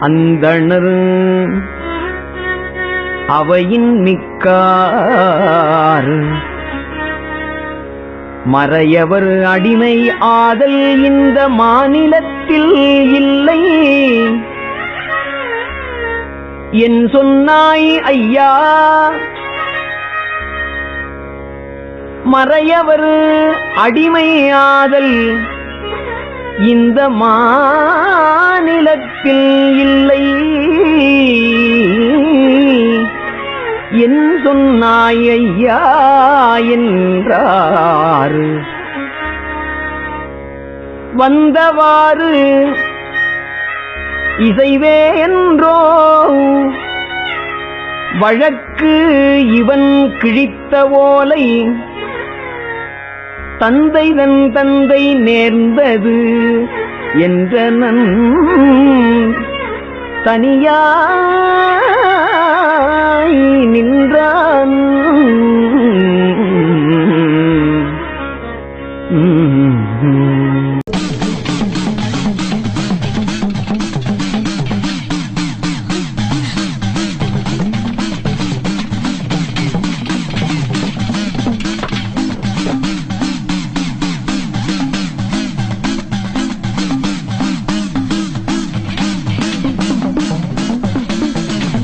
அந்தணர் அவையின் மிக்கார். மறையவர் அடிமை ஆதல் இந்த மாநிலத்தில் இல்லை. என் சொன்னாய் ஐயா மறையவர் அடிமை ஆதல் இந்த மாநிலத்தில் இல்லை. என் சொன்னாய் ஐயா என்றார். வந்தவாறு இசைவே என்றோ வழக்கு இவன் கிழித்த ஓலை தந்தை தன் தந்தை நேர்ந்தது என்றனன் தனியாய் நின்